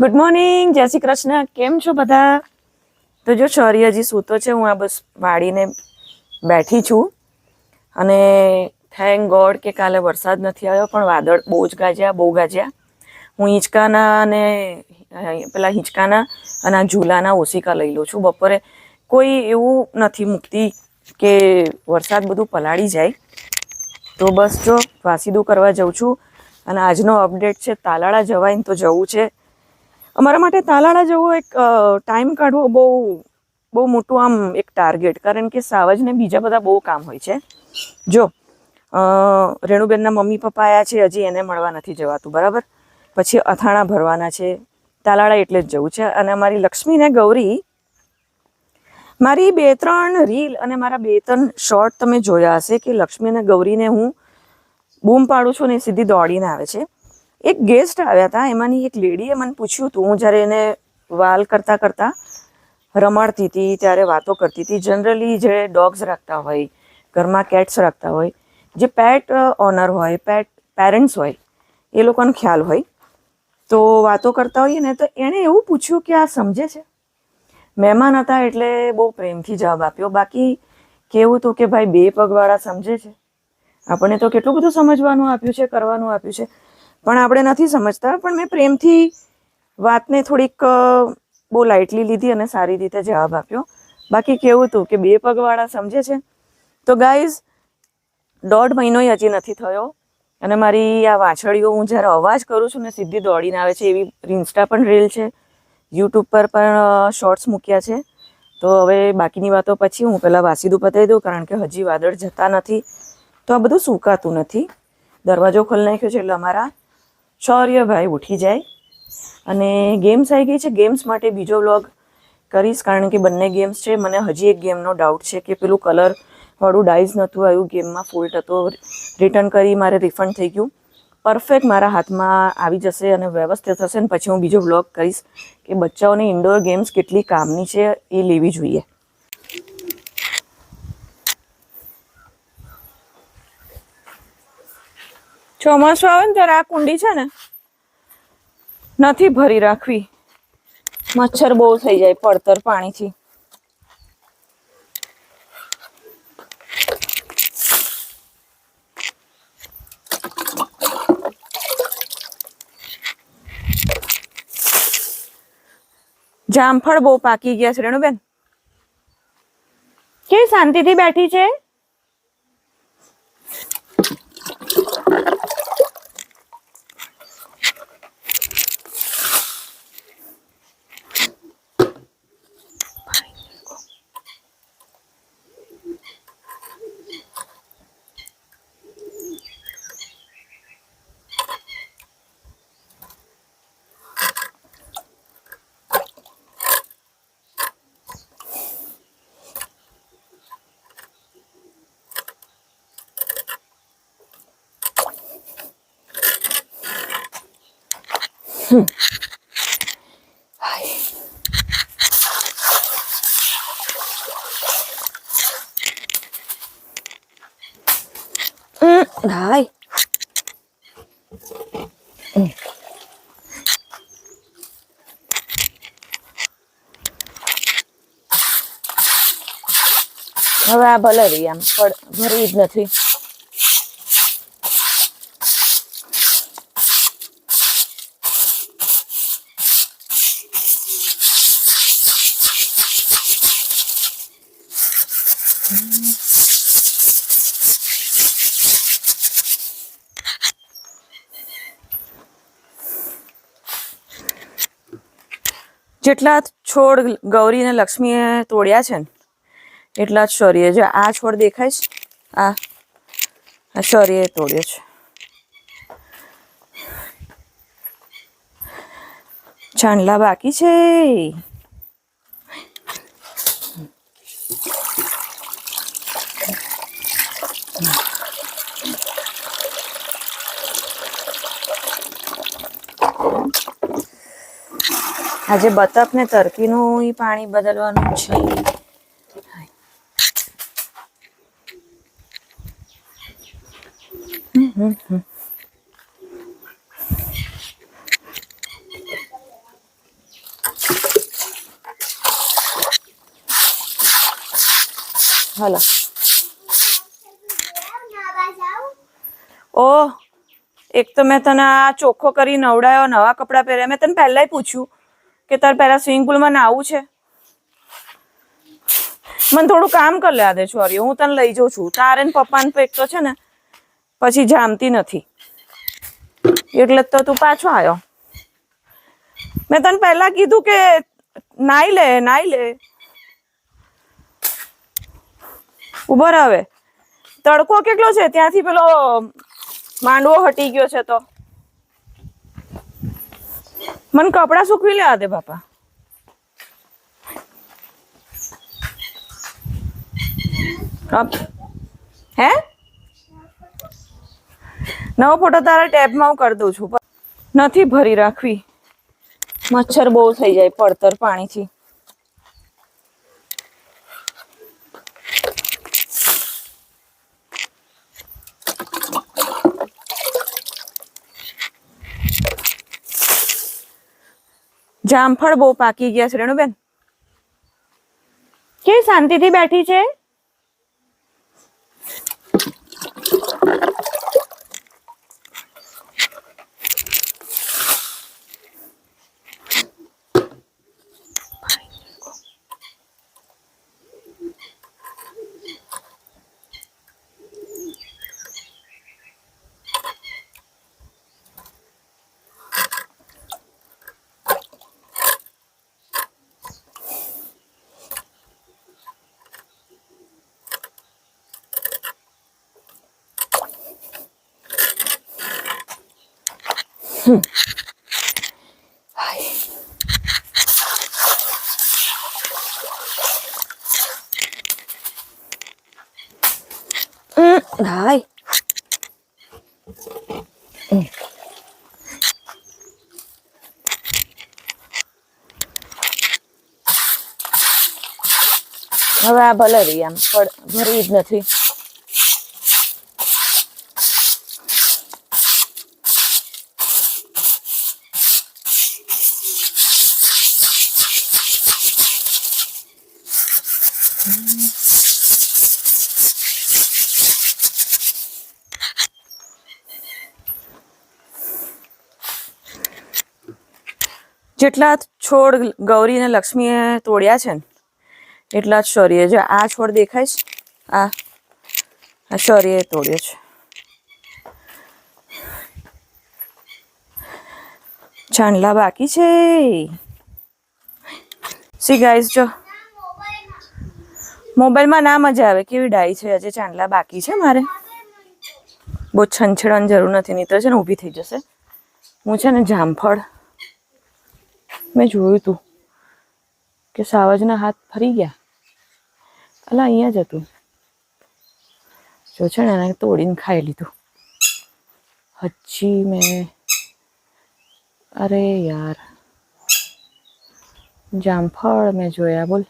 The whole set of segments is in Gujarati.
ગુડ મોર્નિંગ જય શ્રી કૃષ્ણ. કેમ છો બધા? તો જો શૌર્ય હજી સૂતો છે, હું આ બસ વાળીને બેઠી છું. અને થેન્ક ગોડ કે કાલે વરસાદ નથી આવ્યો, પણ વાદળ બહુ જ ગાજ્યા, બહુ ગાજ્યા. હું હિંચકાના અને પેલા હિંચકાના અને આ ઝૂલાના ઓશિકા લઈ લઉં છું. બપોરે કોઈ એવું નથી મૂકતી કે વરસાદ બધું પલાળી જાય. તો બસ જો વાસીદું કરવા જઉં છું. અને આજનો અપડેટ છે, તાલાળા જવાય તો જવું છે. અમારા માટે તાલાળા જવો એક ટાઈમ કાઢવો બહુ બહુ મોટું આમ એક ટાર્ગેટ કારણ કે સાવજને બીજા બધા બહુ કામ હોય છે. જો રેણુબેનના મમ્મી પપ્પા આવ્યા છે, હજી એને મળવા નથી જવાતું, બરાબર? પછી અથાણા ભરવાના છે, તાલાળા એટલે જ જવું છે. અને અમારી લક્ષ્મી ને ગૌરી, મારી બે ત્રણ રીલ અને મારા બે ત્રણ શોર્ટ તમે જોયા હશે કે લક્ષ્મી અને ગૌરીને હું બૂમ પાડું છું ને સીધી દોડીને આવે છે. એક ગેસ્ટ આવ્યા હતા. એમાંની એક લેડીએ મને પૂછ્યું હતું હું જ્યારે એને વાલ કરતાં કરતાં રમાડતી હતી, ત્યારે વાતો કરતી હતી. જનરલી જે ડોગ્સ રાખતા હોય, ઘરમાં કેટ્સ રાખતા હોય, જે પેટ ઓનર હોય પેટ પેરેન્ટ્સ હોય, એ લોકોનો ખ્યાલ હોય. તો વાતો કરતા હોઈએ ને, તો એણે એવું પૂછ્યું કે આ સમજે છે? મહેમાન હતા એટલે બહુ પ્રેમથી જવાબ આપ્યો. બાકી કેવું હતું કે ભાઈ બે પગવાળા સમજે છે? આપણને તો કેટલું બધું સમજવાનું આપ્યું છે, કરવાનું આપ્યું છે. પણ આપણે નથી સમજતા. પણ મેં પ્રેમથી વાતને થોડીક બહુ લાઇટલી લીધી અને સારી રીતે જવાબ આપ્યો. બાકી કેવું હતું કે બે પગવાળા સમજે છે. તો ગાઈઝ દોઢ મહિનોય હજી નથી થયો. અને મારી આ વાછળીઓ હું જ્યારે અવાજ કરું છું ને સીધી દોડીને આવે છે એવી ઇન્સ્ટા પણ રીલ છે. યુટ્યુબ પર પણ શોર્ટ્સ મૂક્યા છે. તો હવે બાકીની વાતો પછી હું પહેલાં વાસીદું પતાવી દઉં કારણ કે હજી વાદળ જતા નથી. તો આ બધું સુકાતું નથી. દરવાજો ખોલી નાખ્યો છે એટલે અમારા શૌર્યભાઈ ઉઠી જાય. અને ગેમ્સ આવી ગઈ છે. ગેમ્સ માટે બીજો વ્લોગ કરીશ કારણ કે બંને ગેમ્સ છે. મને હજી એક ગેમનો ડાઉટ છે કે પેલું કલરવાળું ડાઈઝ નહોતું આવ્યું. ગેમમાં ફોલ્ટ હતો. રિટર્ન કરી મારે રિફંડ થઈ ગયું. પરફેક્ટ મારા હાથમાં આવી જશે અને વ્યવસ્થિત થશે. ને પછી હું બીજો વ્લોગ કરીશ કે બચ્ચાઓને ઇન્ડોર ગેમ્સ કેટલી કામની છે એ લેવી જોઈએ. ચોમાસું આવે ને ત્યારે આ કુંડી છે ને નથી ભરી રાખવી. મચ્છર બહુ થઈ જાય પડતર પાણીથી. જામફળ બહુ પાકી ગયા છે, રેણુબેન. કેવી શાંતિથી બેઠી છે? Mm, Này. Ừ. હવે આ ભલે રહી આમ પણ ભરવી જ નથી જેટલા છોડ ગૌરી અને લક્ષ્મીએ તોડ્યા છે ને, એટલા જ શૌર્ય જો આ છોડ દેખાય છે, આ શૌર્યએ તોડ્યો છે. ચાંદલા બાકી છે. આજે બતક ને તરકીનું પાણી બદલવાનું છે. હમ હમ ઓ એક તો મેં તને આ ચોખ્ખો કરી નવડાયો, નવા કપડા પહેર્યા. મેં તને પહેલાંય પૂછ્યું. કે તાર પહેલાં સ્વિમિંગ પુલમાં નાવું છે? મને થોડું કામ કરી લે દે છોરી હું તને લઈ જાઉં છું. તારે ને પપ્પાને તો છે ને, પછી જામતી નથી. એટલે તો તું પાછો આવ્યો મેં તને પહેલા કીધું કે નાઈ લે નાઈ લે. ઊભો રહે હવે. તડકો કેટલો છે? ત્યાંથી પેલો માંડવો હટી ગયો છે તો. મને કપડાં સૂકવી લેવા દે બાપા. હે? નવો ફોટો તારા ટેબમાં હું કરી દઉં છું. નથી ભરી રાખવી. મચ્છર બહુ થઈ જાય પડતર પાણીથી. જામફળ બહુ પાકી ગયા છે રેણુબેન. કેવી શાંતિથી બેઠી છે? હમ, હવે આ ભલે રહી આમ પણ ભરવી જ નથી જેટલા છોડ ગૌરી અને લક્ષ્મીએ તોડ્યા છે ને, એટલા જ શૌર્ય જો આ છોડ દેખાય છે, આ આ શૌર્યએ તોડ્યો છે. ચાંદલા બાકી છે. સી ગાઈસ જો મોબાઈલમાં ના મજા આવે, કેવી ડાઈ છે હજી ચાંદલા બાકી છે મારે. બહુ છંછેડવાની જરૂર નથી નહીં તો છે ને ઊભી થઈ જશે. હું છે ને જામફળ મેં જોયું તું કે સાવજના હાથ ફરી ગયા. અલા, અહીંયા જ હતું. જો છે ને એને તોડીને ખાઈ લીધું. હજી મેં અરે યાર, જામફળ મેં જોયા, બોલ.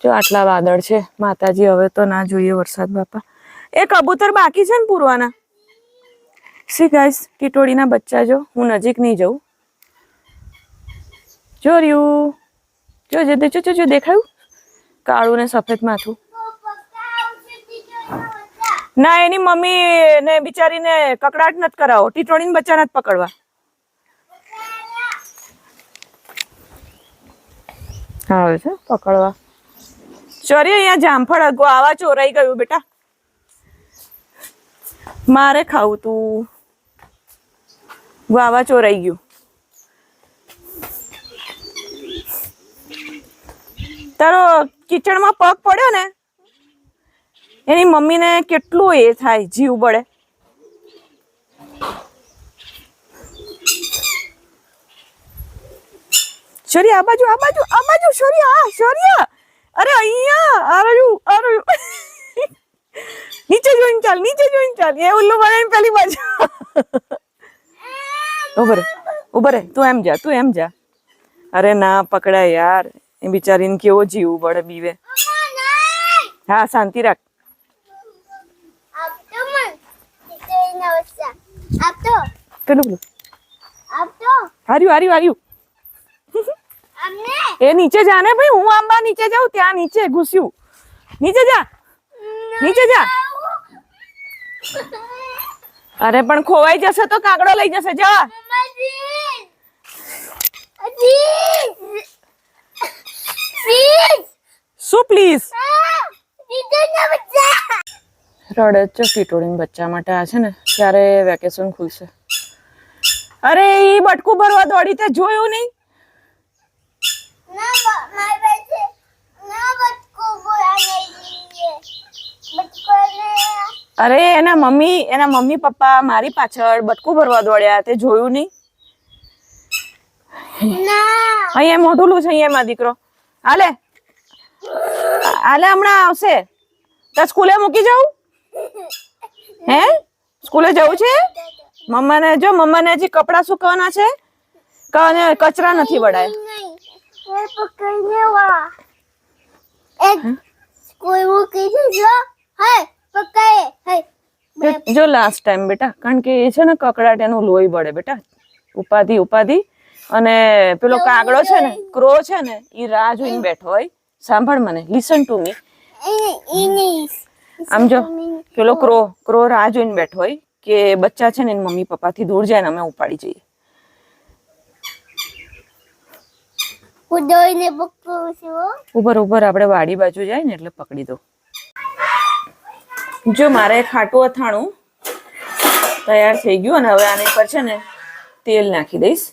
જો આટલા વાદળ છે, માતાજી હવે તો ના જોઈએ વરસાદ, બાપા. એ કબૂતર બાકી છે ને પૂરવાના? સી ગાઈસ ટીટોળીના બચ્ચા જો, હું નજીક નહીં જઉં. જો રહ્યું. જો, જે, જો જો જો, દેખાયું? કાળું ને સફેદ માથું. ના, એની મમ્મી ને બિચારીને કકડાટ નથી કરાવો. ટીટોળીને બચ્ચા નથી પકડવા. આવે છે, પકડવા. ચોરી અહીંયા જામફળ આવા ચોરાઈ ગયું બેટા. મારે ખાવું તું. વાવા ચોરાઈ ગયું. તારો કિચડમાં પગ પડ્યો ને, એની મમ્મીને કેટલું એ થાય જીવ બળે. શોરી આ બાજુ આ બાજુ આ બાજુ શોરી આ શોરિયા અરે અહીંયા, આ બાજુ નીચે જોઈને ચાલ, નીચે જોઈને ચાલ. એ ઉલ્લુ બને પેલી બાજુ. ઉભરે ઉભરે તું એમ જા તું એમ જા. અરે ના પકડાય યાર એ બિચારીને કેવો જીવ પડે બીવે. હા શાંતિ રાખ. પેલું હાર્યું હાર્યું હાર્યું. એ નીચે જા ને ભાઈ હું આંબા નીચે જાઉં ત્યાં નીચે ઘૂસ્યું. નીચે જા. નીચે જા. અરે, પણ ખોવાઈ જશે તો કાગડો લઈ જશે, જા. મમ્માજી અજી પ્લીઝ શું પ્લીઝ રડે છે ટીટોડીન બચ્ચા માટે આ છે ને ત્યારે વેકેશન ખુલશે? અરે એ બટકું ભરવા દોડી તે જોયું નહીં. અરે એના મમ્મી એના મમ્મી પપ્પા મારી પાછળ બટકું ભરવા દોડ્યા તે જોયું નહીં. ના. અહીંયા મોઢું છે અહીંયા માં દીકરો. હાલે. હાલે હમણાં આવશે. તો સ્કૂલે મૂકી જાઉં? હે? સ્કૂલે જવું છે? મમ્માને જો મમ્માને હજી કપડાં સુકવાના છે? કને કચરા નથી વડાય સ્કૂલ મૂકી દીધો હે? જો- જો લાસ્ટ ટાઈમ બેટા કારણ કે એ છે ને કકડાટ એનું લોહી બળે બેટા. ઉપાધિ ઉપાધિ. અને પેલો કાગડો છે ને ક્રો છે ને એ રાહ જોઈને બેઠો હોય. સાંભળ મને લિસન ટુ મી આમ જો પેલો ક્રો ક્રો રાહ જોઈને બેઠો હોય કે બચ્ચા છે ને એની મમ્મી પપ્પાથી દૂર જાય ને અમે ઉપાડી જઈએ. ઉભર ઉપર આપણે વાડી બાજુ જાય ને એટલે પકડી દો. જો મારે ખાટું અથાણું તૈયાર થઈ ગયું અને હવે આની પર છે ને તેલ નાખી દઈશ.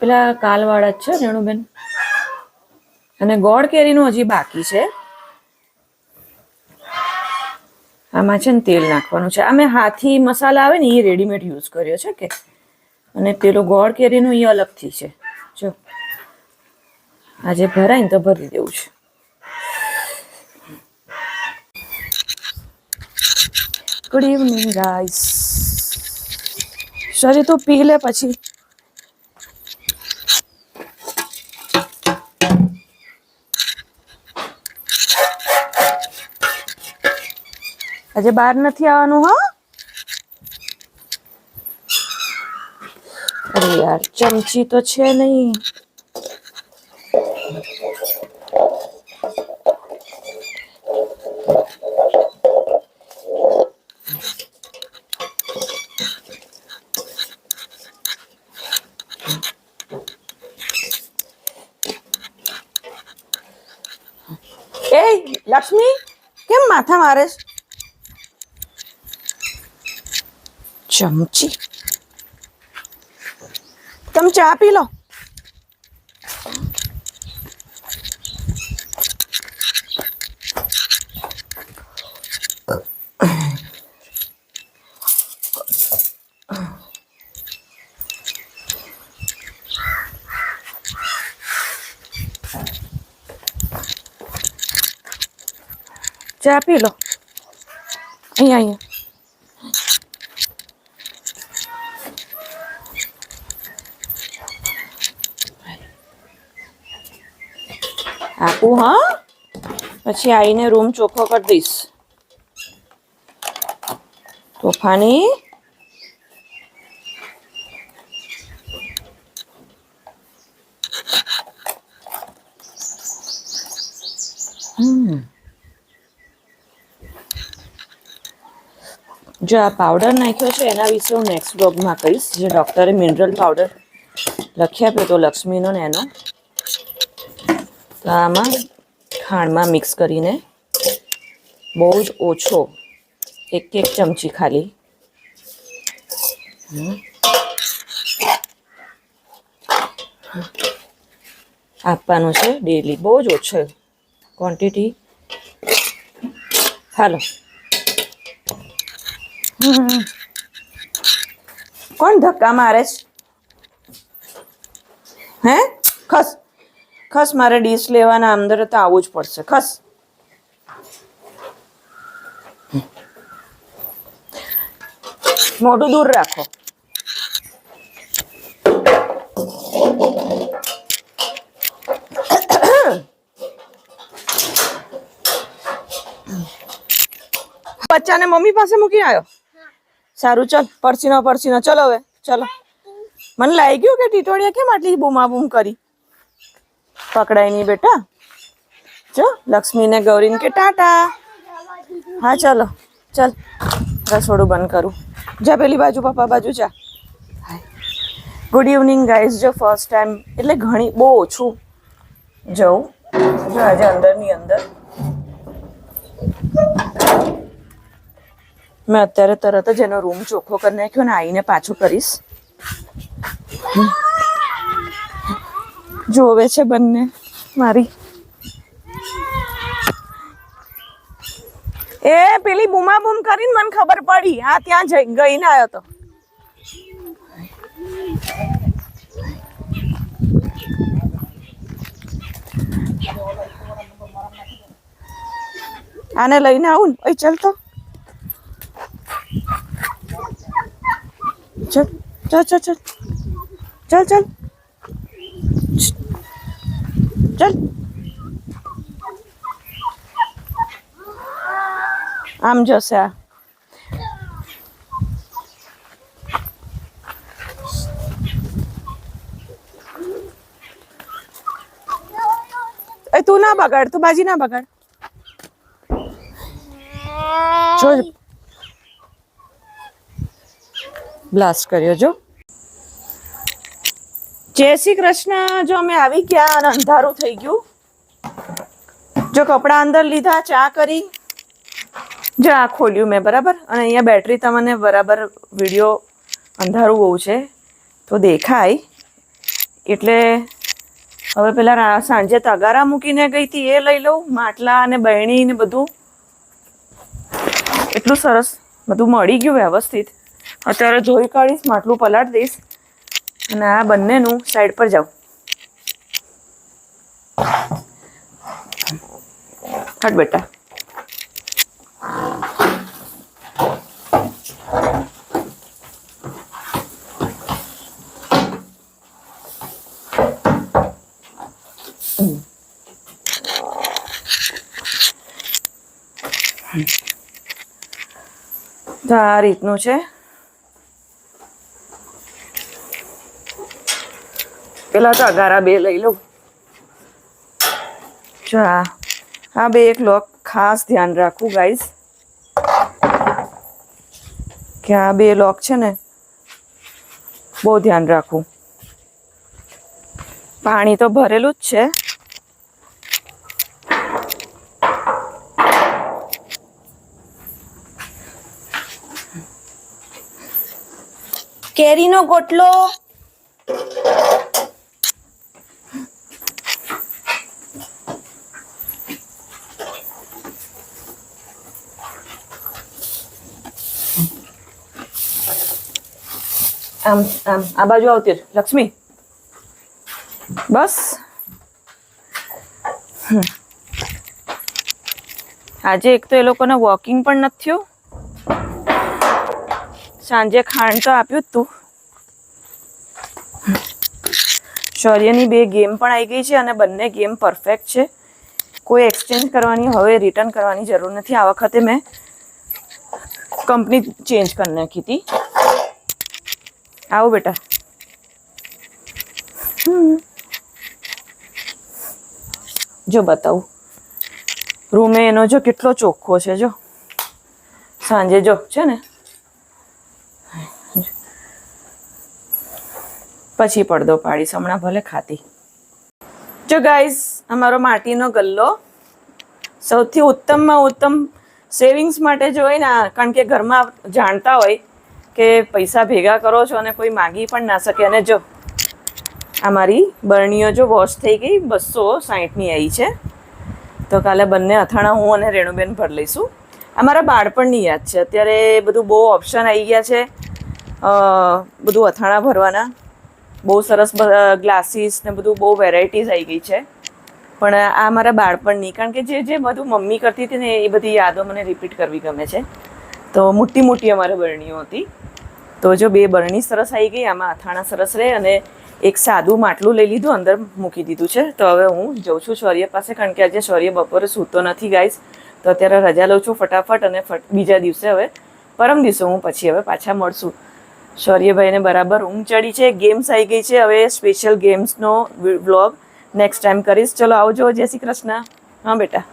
પેલા કાલવાળા જ છે રેણુબેન. અને ગોળ કેરીનું હજી બાકી છે. આમાં છે ને તેલ નાખવાનું છે. અમે હાથી મસાલા આવે ને એ રેડીમેડ યુઝ કર્યો છે કે. અને પેલું ગોળ કેરીનું એ અલગથી છે. જો. આજે ભરાય ને તો ભરી દેવું છે. ગુડ ઇવનિંગ ગાઈસ શરી તું પી લે પછી. આજે બહાર નથી આવવાનું, હા? અરે યાર, ચમચી તો છે નહીં એ લક્ષ્મી કેમ માથા મારે ચમચી. તમે ચા પી લો. ચા પી લો. અહીંયા અહીંયા. આપું હા? પછી આવીને રૂમ ચોખ્ખો કરી દઈશ. તોફાની? જો આ પાવડર નાખ્યો છે, એના વિશે હું નેક્સ્ટ બ્લોગમાં કહીશ. જે ડૉક્ટરે મિનરલ પાવડર લખી આપ્યો તો લક્ષ્મીનો ને એનો. તો આમાં ખાંડમાં મિક્સ કરીને બહુ જ ઓછો એક એક ચમચી ખાલી. આપવાનું છે ડેલી બહુ જ ઓછો ક્વોન્ટિટી હાલો. કોણ ધક્કા મારે છે? હે? ખસ. ખસ, મારે ડીશ લેવાના અંદર તો આવવું જ પડશે. ખસ. મોઢું દૂર રાખો. બચ્ચાને મમ્મી પાસે મૂકી આવ્યો? સારું, ચલ, પરસીનો પરસીનો. ચલો હવે, ચલો. મને લાગી ગયું કે ટીટોળિયા કેમ આટલી બૂમાબૂમ કરી? પકડાય નહીં બેટા. જો લક્ષ્મીને ગૌરીને કે ટાટા. હા, ચલો, ચલ. રસોડું બંધ કરું. જા પેલી બાજુ, પપ્પા બાજુ, જા. ગુડ ઇવનિંગ ગાઈઝ જો ફર્સ્ટ ટાઈમ એટલે ઘણી, બહુ ઓછું જવું. જો આજે અંદરની અંદર. મેં અત્યારે તરત જ એનો રૂમ ચોખ્ખો કરી નાખ્યો ને આવીને પાછું કરીશ. જોવે છે બંને મારી. એ પેલી બૂમા બૂમ કરીને મને ખબર પડી. હા, ત્યાં જઈ, ગઈને આવ્યો તો. આને લઈને આવું ને. ચાલ તો. ચલ ચલ ચલ ચલ ચલ ચલ ચલ આમ જશે આ એ તું ના બગાડ તું બાજી ના બગાડ જો બ્લાસ્ટ કર્યો જો. જય શ્રી કૃષ્ણ. જો અમે આવી ગયા અને અંધારું થઈ ગયું. જો કપડાં અંદર લીધા, ચા કરી. જો આ ખોલ્યું મેં, બરાબર? અને અહીંયા બેટરી તમને બરાબર વીડિયો અંધારું બહુ છે, તો દેખાય. એટલે હવે પેલા સાંજે તગારા મૂકીને ગઈ હતી, એ લઈ લઉં, માટલા અને બહેણી ને બધું. એટલું સરસ બધું મળી ગયું વ્યવસ્થિત. અત્યારે જોઈ કાઢીશ, માટલું પલાટ દઈશ. અને આ બંનેનું સાઈડ પર જાઉં. હટ બેટા. આ રીતનું છે. પેલા તો અગારા બે લઈ લઉં. જો આ આ બે એક લોક ખાસ ધ્યાન રાખવું ગાઈઝ કે આ બે લોક છે ને, બહુ ધ્યાન રાખવું પાણી તો ભરેલું જ છે. કેરીનો ગોટલો. આમ આમ, આ બાજુ આવતી. લક્ષ્મી. બસ. આજે એક તો એ લોકોને વોકિંગ પણ નથી થયું. સાંજે ખાંડ તો આપ્યું જ તું. શૌર્યની બે ગેમ પણ આવી ગઈ છે અને બંને ગેમ પરફેક્ટ છે. કોઈ એક્સચેન્જ કરવાની, હવે રિટર્ન કરવાની જરૂર નથી. આ વખતે મેં કંપની ચેન્જ કરી નાખી હતી. આવો બેટા. જો બતાવું. રૂમે એનો જો કેટલો ચોખ્ખો છે જો. સાંજે જો છે ને. પછી પડદો પાડીશ, હમણાં ભલે ખાતી. જો ગાઈઝ અમારો માટીનો ગલ્લો સૌથી ઉત્તમમાં ઉત્તમ સેવિંગ્સ માટે જો હોય ને કારણ કે ઘરમાં જાણતા હોય કે પૈસા ભેગા કરો છો અને કોઈ માગી પણ ના શકે. અને જો આ મારી બરણીઓ જો વોશ થઈ ગઈ બસો સાહીઠની આવી છે, તો કાલે બંને અથાણા હું અને રેણુબેન ભર લઈશું. આ મારા બાળપણની યાદ છે. અત્યારે બધું બહુ ઓપ્શન આવી ગયા છે. બધું અથાણા ભરવાના. બહુ સરસ ગ્લાસીસ ને બધું બહુ વેરાયટીઝ આવી ગઈ છે. પણ આ મારા બાળપણની, કારણ કે જે જે બધું મમ્મી કરતી હતી ને એ બધી યાદો મને રિપીટ કરવી ગમે છે. તો મોટી મોટી અમારે બરણીઓ હતી. તો જો બે બરણી સરસ આવી ગઈ, આમાં અથાણા સરસ રહે અને એક સાદું માટલું લઈ લીધું, અંદર મૂકી દીધું છે. તો હવે હું જઉં છું શૌર્ય પાસે, કારણ કે આજે શૌર્ય બપોરે સૂતો નથી ગાઈસ. તો અત્યારે રજા લઉં છું ફટાફટ અને બીજા દિવસે હવે, પરમ દિવસે હું પછી હવે પાછા મળશું. શૌર્યભાઈને બરાબર ઊંઘ ચડી છે, ગેમ્સ આવી ગઈ છે. હવે સ્પેશિયલ ગેમ્સનો વ્લોગ નેક્સ્ટ ટાઈમ કરીશ. ચલો આવજો. જય શ્રી કૃષ્ણ. હા બેટા.